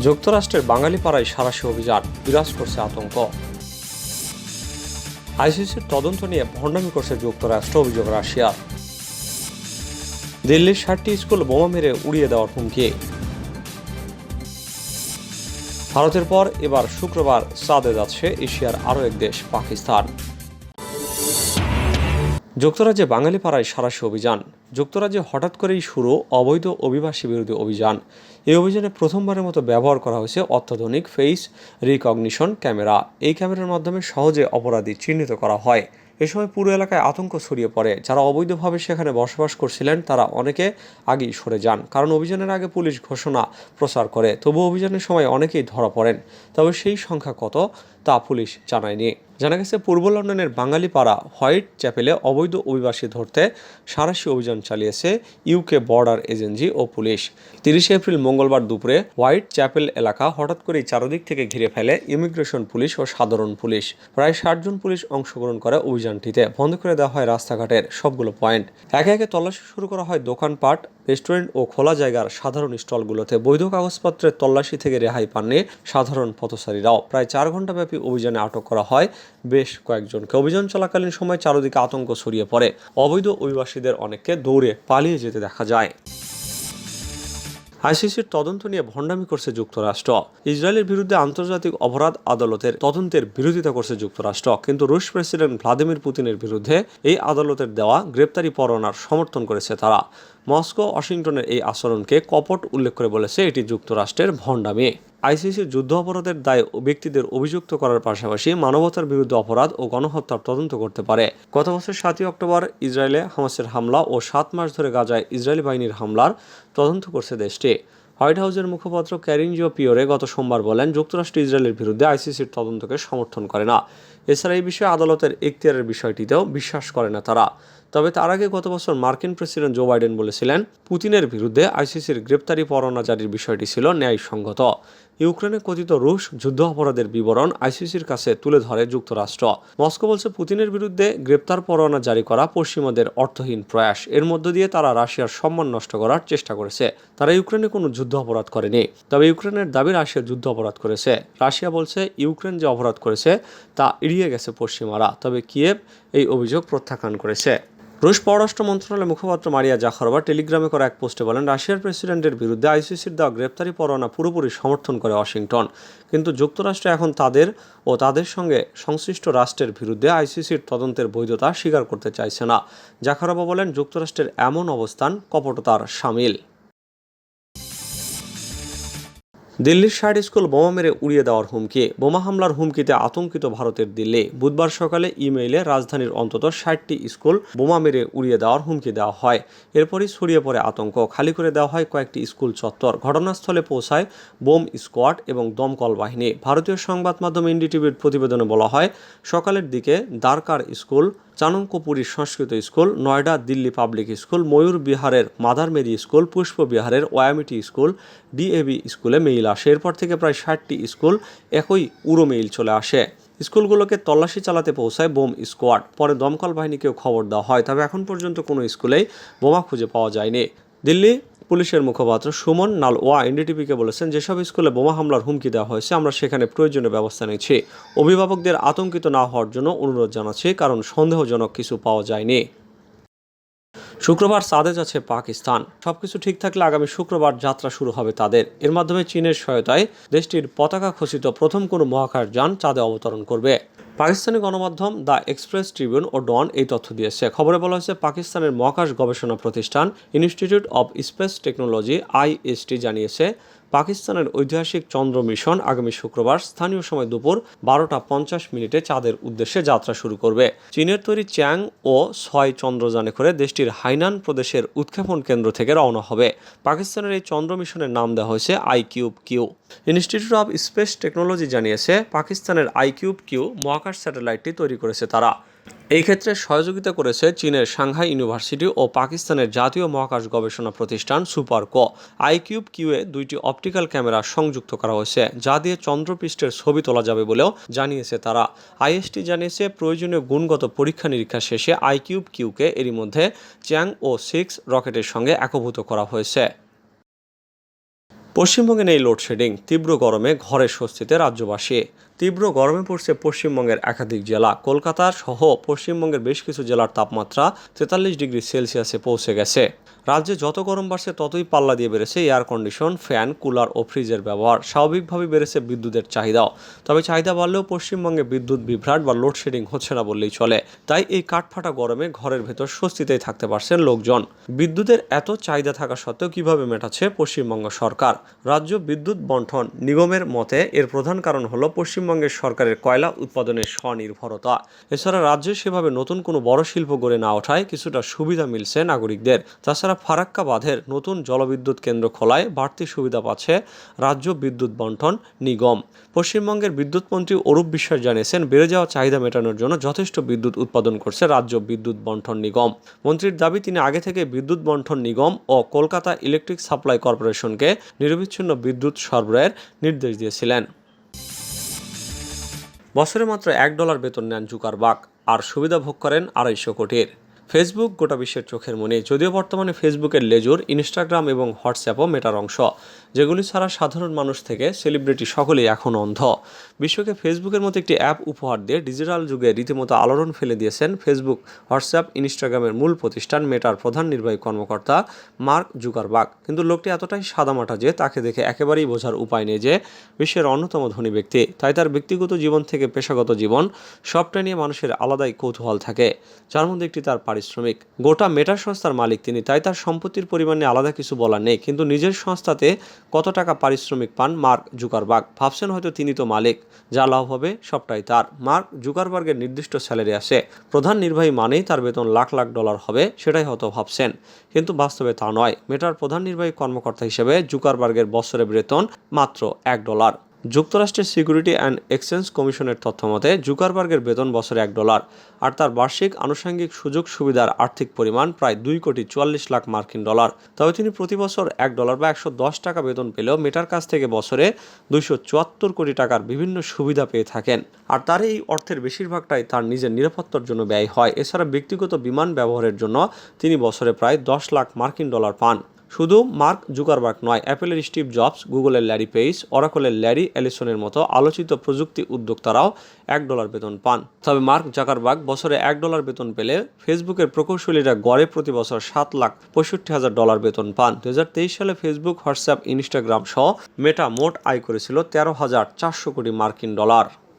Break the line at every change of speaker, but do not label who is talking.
যুক্তরাষ্ট্রের বাঙালি পাড়ায় সারাশি অভিযান, বিরাজ করছে আতঙ্ক। আইসিসির তদন্ত নিয়ে ভণ্ডামি করছে যুক্তরাষ্ট্র, অভিযোগ রাশিয়া। দিল্লির ষাটটি স্কুল বোমা মেরে উড়িয়ে দেওয়ার হুমকি। ভারতের পর এবার শুক্রবার চাঁদে যাচ্ছে এশিয়ার আরও এক দেশ, পাকিস্তান। যুক্তরাজ্যে বাঙালি পাড়ায় সারাশি অভিযান। যুক্তরাজ্যে হঠাৎ করেই শুরু অবৈধ অভিবাসী বিরোধী অভিযান। এই অভিযানে প্রথমবারের মতো ব্যবহার করা হয়েছে অত্যাধুনিক ফেস রিকগনিশন ক্যামেরা। এই ক্যামেরার মাধ্যমে সহজে অপরাধী চিহ্নিত করা হয়। এ সময় পুরো এলাকায় আতঙ্ক ছড়িয়ে পড়ে। যারা অবৈধভাবে সেখানে বসবাস করছিলেন, তারা অনেকে আগেই সরে যান। কারণ অভিযানের আগে পুলিশ ঘোষণা প্রচার করে তবু অভিযানের সময় অনেকেই ধরা পড়েন। তবে সেই সংখ্যা কত তা পুলিশ জানায়নি। জানা গেছে, পূর্ব লন্ডনের বাঙালি পাড়া হোয়াইট চ্যাপেলে অবৈধ অভিবাসী ধরতে সারাশি অভিযান চালিয়েছে ইউকে বর্ডার এজেন্সি ও পুলিশ। তিরিশে এপ্রিল মঙ্গলবার দুপুরে হোয়াইট চ্যাপেল এলাকা হঠাৎ করেই চারদিক থেকে ঘিরে ফেলে ইমিগ্রেশন পুলিশ ও সাধারণ পুলিশ। প্রায় ষাট জন পুলিশ অংশগ্রহণ করে অভিযানটিতে বন্ধ করে দেওয়া হয় রাস্তাঘাটের সবগুলো পয়েন্ট। একে একে তল্লাশি শুরু করা হয় দোকানপাট, রেস্টুরেন্ট ও খোলা জায়গার সাধারণ স্টলগুলোতে। বৈধ কাগজপত্রের তল্লাশি থেকে রেহাই পাননি সাধারণ পথচারীরাও। প্রায় চার ঘন্টাব্যাপী অভিযানে আটক করা হয় বেশ কয়েকজনকে। অভিযান চলাকালীন সময় চারদিকে আতঙ্ক ছড়িয়ে পড়ে। অবৈধ অভিবাসীদের অনেককে দৌড়ে পালিয়ে যেতে দেখা যায়। আইসিসির তদন্ত নিয়ে ভণ্ডামি করছে যুক্তরাষ্ট্র। ইসরায়েলের বিরুদ্ধে আন্তর্জাতিক অপরাধ আদালতের তদন্তের বিরোধিতা করছে যুক্তরাষ্ট্র। কিন্তু রুশ প্রেসিডেন্ট ভ্লাদিমির পুতিনের বিরুদ্ধে এই আদালতের দেওয়া গ্রেপ্তারি পরোয়ানার সমর্থন করেছে তারা। মস্কো ওয়াশিংটনের এই আচরণকে কপট উল্লেখ করে বলেছে এটি যুক্তরাষ্ট্রের ভণ্ডামি। আইসিসির যুদ্ধ অপরাধের দায়ে ব্যক্তিদের অভিযুক্ত করার পাশাপাশি মানবতার বিরুদ্ধে অপরাধ ও গণহত্যার তদন্ত করতে পারে। গত বছর সাতই অক্টোবর ইসরায়েলে হামাসের হামলা ও সাত মাস ধরে গাজায় ইসরায়েলি বাহিনীর হামলার তদন্ত করছে দেশটি। হোয়াইট হাউসের মুখপাত্র ক্যারিনজিও পিওরে গত সোমবার বলেন, যুক্তরাষ্ট্র ইসরায়েলের বিরুদ্ধে আইসিসির তদন্তকে সমর্থন করে না। এছাড়া এই বিষয়ে আদালতের এখতিয়ারের বিষয়টিতেও বিশ্বাস করে না তারা। তবে তার আগে গত বছর মার্কিন প্রেসিডেন্ট জো বাইডেন বলেছিলেন, পুতিনের বিরুদ্ধে আইসিসির গ্রেপ্তারি পরোয়ানা জারির বিষয়টি ছিল ন্যায়সঙ্গত। ইউক্রেনে কথিত রুশ যুদ্ধ অপরাধের বিবরণ আইসিসির কাছে তুলে ধরে যুক্তরাষ্ট্র। মস্কো বলছে, পুতিনের বিরুদ্ধে গ্রেপ্তার পরোয়ানা জারি করা পশ্চিমাদের অর্থহীন প্রয়াস। এর মধ্য দিয়ে তারা রাশিয়ার সম্মান নষ্ট করার চেষ্টা করেছে। তারা ইউক্রেনে কোনো যুদ্ধ অপরাধ করেনি। তবে ইউক্রেনের দাবি রাশিয়া যুদ্ধ অপরাধ করেছে। রাশিয়া বলছে, ইউক্রেন যে অপরাধ করেছে, তা এড়িয়ে গেছে পশ্চিমারা। তবে কিয়েভ এই অভিযোগ প্রত্যাখ্যান করেছে। রুশ পররাষ্ট্র মন্ত্রণালয়ের মুখপাত্র মারিয়া জাখরবা টেলিগ্রামে করা এক পোস্টে বলেন, রাশিয়ার প্রেসিডেন্টের বিরুদ্ধে আইসিসির দেওয়া গ্রেপ্তারি পরোয়ানা পুরোপুরি সমর্থন করে ওয়াশিংটন। কিন্তু যুক্তরাষ্ট্র এখন তাদের ও তাদের সঙ্গে সংশ্লিষ্ট রাষ্ট্রের বিরুদ্ধে আইসিসির তদন্তের বৈধতা স্বীকার করতে চাইছে না। জাখরবা বলেন, যুক্তরাষ্ট্রের এমন অবস্থান কপটতার সামিল। দিল্লির ষাট স্কুল বোমা মেরে উড়িয়ে দেওয়ার হুমকি। বোমা হামলার হুমকিতে আতঙ্কিত ভারতের দিল্লি। বুধবার সকালে ইমেইলে রাজধানীর অন্তত ষাটটি স্কুল বোমা মেরে উড়িয়ে দেওয়ার হুমকি দেওয়া হয়। এরপরই ছড়িয়ে পড়ে আতঙ্ক। খালি করে দেওয়া হয় কয়েকটি স্কুল চত্বর। ঘটনাস্থলে পৌঁছায় বোম স্কোয়াড এবং দমকল বাহিনী। ভারতীয় সংবাদ মাধ্যম এনডিটিভির প্রতিবেদনে বলা হয়, সকালের দিকে দ্বারকার school Chanakyapuri Sanskriti school, Noida Delhi public school, Mayur বিহারের মাদার মেরি স্কুল, পুষ্প বিহারের ওয়ামিটি স্কুল ডিএবি স্কুলে মেইল আসে এরপর থেকে প্রায় ষাটটি স্কুল একই উড়ো মেইল চলে আসে। স্কুলগুলোকে তল্লাশি চালাতে পৌঁছায় বোম স্কোয়াড। পরে দমকল বাহিনীকেও খবর দেওয়া হয়, তবে এখন পর্যন্ত কোনো স্কুলেই বোমা খুঁজে পাওয়া যায়নি। দিল্লি পুলিশের মুখপাত্র সুমন নালওয়া এনডিটিভিকে বলেছেন, যেসব স্কুলে বোমা হামলার হুমকি দেওয়া হয়েছে, আমরা সেখানে প্রয়োজনীয় ব্যবস্থা নিচ্ছি। অভিভাবকদের আতঙ্কিত না হওয়ার জন্য অনুরোধ জানাচ্ছি, কারণ সন্দেহজনক কিছু পাওয়া যায়নি। শুক্রবার সাদেজ আছে পাকিস্তান। সবকিছু ঠিক থাকলে আগামী শুক্রবার যাত্রা শুরু হবে তাদের। এর মাধ্যমে চীনের সহায়তায় দেশটির পতাকা খচিত প্রথম কোনো মহাকাশ যান চাঁদে অবতরণ করবে। পাকিস্তানি গণমাধ্যম দ্য এক্সপ্রেস ট্রিবিউন ও ডন এই তথ্য দিয়েছে। খবরে বলা হয়েছে, পাকিস্তানের মহাকাশ গবেষণা প্রতিষ্ঠান Institute of Space Technology IST জানিয়েছে পাকিস্তানের ঐতিহাসিক চন্দ্র মিশন আগামী শুক্রবার স্থানীয় সময় দুপুর বারোটা পঞ্চাশ মিনিটে চাঁদের উদ্দেশ্যে যাত্রা শুরু করবে। চীনের তৈরি চ্যাং ও ছয় চন্দ্রযানে করে দেশটির হাইনান প্রদেশের উৎক্ষেপণ কেন্দ্র থেকে রওনা হবে। পাকিস্তানের এই চন্দ্র মিশনের নাম দেওয়া হয়েছে I Cube Q. Institute of Space Technology জানিয়েছে, পাকিস্তানের আই কিউব কিউ মহাকাশ স্যাটেলাইটটি তৈরি করেছে তারা। এই ক্ষেত্রে সহযোগিতা করেছে চীনের সাংহাই ইউনিভার্সিটি ও পাকিস্তানের জাতীয় মহাকাশ গবেষণা প্রতিষ্ঠান সুপারকো আইকিউব কিউয়ে দুইটি অপটিক্যাল ক্যামেরা সংযুক্ত করা হয়েছে, যা দিয়ে চন্দ্রপৃষ্ঠের ছবি তোলা যাবে বলেও জানিয়েছে তারা। আইএসটি জানিয়েছে, প্রয়োজনীয় গুণগত পরীক্ষা নিরীক্ষা শেষে আইকিউব কিউকে এরই মধ্যে চ্যাং ও সিক্স রকেটের সঙ্গে একভূত করা হয়েছে। পশ্চিমবঙ্গে নেই লোডশেডিং, তীব্র গরমে ঘরে স্বস্তিতে রাজ্যবাসী। তীব্র গরমে পড়ছে পশ্চিমবঙ্গের একাধিক জেলা। কলকাতা সহ পশ্চিমবঙ্গের বেশ কিছু জেলার তাপমাত্রা তেতাল্লিশ ডিগ্রি সেলসিয়াসে পৌঁছে গেছে। রাজ্যে যত গরম বাড়ছে, ততই পাল্লা দিয়ে বেড়েছে এয়ার কন্ডিশন ফ্যান কুলার ও ফ্রিজের ব্যবহার। স্বাভাবিকভাবেই বেড়েছে বিদ্যুতের চাহিদাও। তবে চাহিদা বাড়লেও পশ্চিমবঙ্গে বিদ্যুৎ বিভ্রাট বা লোডশেডিং হচ্ছে না বললেই চলে। তাই এই কাঠফাটা গরমে ঘরের ভেতর স্বস্তিতেই থাকতে পারছেন লোকজন। বিদ্যুতের এত চাহিদা থাকা সত্ত্বেও কীভাবে মেটাচ্ছে পশ্চিমবঙ্গ সরকার? রাজ্য বিদ্যুৎ বন্টন নিগমের মতে এর প্রধান কারণ হলো পশ্চিমবঙ্গের সরকারের কয়লা উৎপাদনের স্বনির্ভরতা। এছাড়া রাজ্যে সেভাবে নতুন কোনো বড় শিল্প গড়ে না ওঠায় কিছুটা সুবিধা মিলছে নাগরিকদের। তাছাড়া ফারাক্কা বাঁধের নতুন জলবিদ্যুৎ কেন্দ্র খোলায় বাড়তি সুবিধা পাচ্ছে রাজ্য বিদ্যুৎ বন্টন নিগম। পশ্চিমবঙ্গের বিদ্যুৎ মন্ত্রী অরূপ বিশ্বাস জানিয়েছেন, বেড়ে যাওয়া চাহিদা মেটানোর জন্য যথেষ্ট বিদ্যুৎ উৎপাদন করছে রাজ্য বিদ্যুৎ বন্টন নিগম। মন্ত্রীর দাবি, তিনি আগে থেকে বিদ্যুৎ বন্টন নিগম ও কলকাতা ইলেকট্রিক সাপ্লাই কর্পোরেশনকে নিরবিচ্ছিন্ন বিদ্যুৎ সরবরাহের নির্দেশ দিয়েছিলেন। বছরে মাত্র এক ডলার বেতন নেন জুকারবাক আর সুবিধা ভোগ করেন আড়াইশো কোটির। ফেসবুক গোটা বিশ্বের চোখের মনে। যদিও বর্তমানে ফেসবুকের লেজুর, ইনস্টাগ্রাম এবং হোয়াটসঅ্যাপও মেটার অংশ। যেগুলি ছাড়া সাধারণ মানুষ থেকে সেলিব্রিটি সকলেই এখন অন্ধ। বিশ্বকে ফেসবুকের মতো একটি অ্যাপ উপহার দিয়ে ডিজিটাল যুগে রীতিমতো আলোড়ন ফেলে দিয়েছেন ফেসবুক, হোয়াটসঅ্যাপ, ইনস্টাগ্রামের মূল প্রতিষ্ঠান মেটার প্রধান নির্বাহী কর্মকর্তা মার্ক জুকারবাগ কিন্তু লোকটি এতটাই সাদামাটা যে তাকে দেখে একেবারেই বোঝার উপায় নেই যে বিশ্বের অন্যতম ধনী ব্যক্তি। তাই তার ব্যক্তিগত জীবন থেকে পেশাগত জীবন, সবটা নিয়ে মানুষের আলাদাই কৌতূহল থাকে। যার মধ্যে একটি তার পারিশ্রমিক। গোটা মেটার সংস্থার মালিক তিনি, তাই তার সম্পত্তির পরিমাণ আলাদা কিছু বলার নেই। কিন্তু নিজের সংস্থাতে কত টাকা পারিশ্রমিক পান মার্ক জুকারবার্গ? ভাবছেন হয়তো তিনি তো মালিক, যা লাভ হবে সবটাই তার। মার্ক জুকারবার্গের নির্দিষ্ট স্যালারি আসে প্রধান নির্বাহী মানেই তার বেতন লাখ লাখ ডলার হবে, সেটাই হয়তো ভাবছেন। কিন্তু বাস্তবে তা নয়। মেটার প্রধান নির্বাহী কর্মকর্তা হিসেবে জুকারবার্গের বছরের বেতন মাত্র এক ডলার। যুক্তরাষ্ট্রের সিকিউরিটি অ্যান্ড এক্সচেঞ্জ কমিশনের তথ্য মতে, জুকারবার্গের বেতন বছরে এক ডলার আর তার বার্ষিক আনুষঙ্গিক সুযোগ সুবিধার আর্থিক পরিমাণ প্রায় দুই কোটি চুয়াল্লিশ লাখ মার্কিন ডলার। তবে তিনি প্রতি বছর এক ডলার বা একশো দশ টাকা বেতন পেলেও মেটার কাছ থেকে বছরে দুইশো চুয়াত্তর কোটি টাকার বিভিন্ন সুবিধা পেয়ে থাকেন। আর তার এই অর্থের বেশিরভাগটাই তার নিজের নিরাপত্তার জন্য ব্যয় হয়। এছাড়া ব্যক্তিগত বিমান ব্যবহারের জন্য তিনি বছরে প্রায় দশ লাখ মার্কিন ডলার পান। শুধু মার্ক জুকারবার্গ নয়, অ্যাপেলের স্টিভ জবস, গুগলের ল্যারি পেইস, অরাকলের ল্যারি অ্যালিসনের মতো আলোচিত প্রযুক্তি উদ্যোক্তারাও এক ডলার বেতন পান। তবে মার্ক জাকারবার্গ বছরে এক ডলার বেতন পেলে ফেসবুকের প্রকৌশলীরা গড়ে প্রতি বছর সাত লাখ পঁয়ষট্টি হাজার ডলার বেতন পান। দু হাজার তেইশ সালে ফেসবুক, হোয়াটসঅ্যাপ, ইনস্টাগ্রাম সহ মেটা মোট আয় করেছিল তেরো হাজার চারশো কোটি মার্কিন ডলার।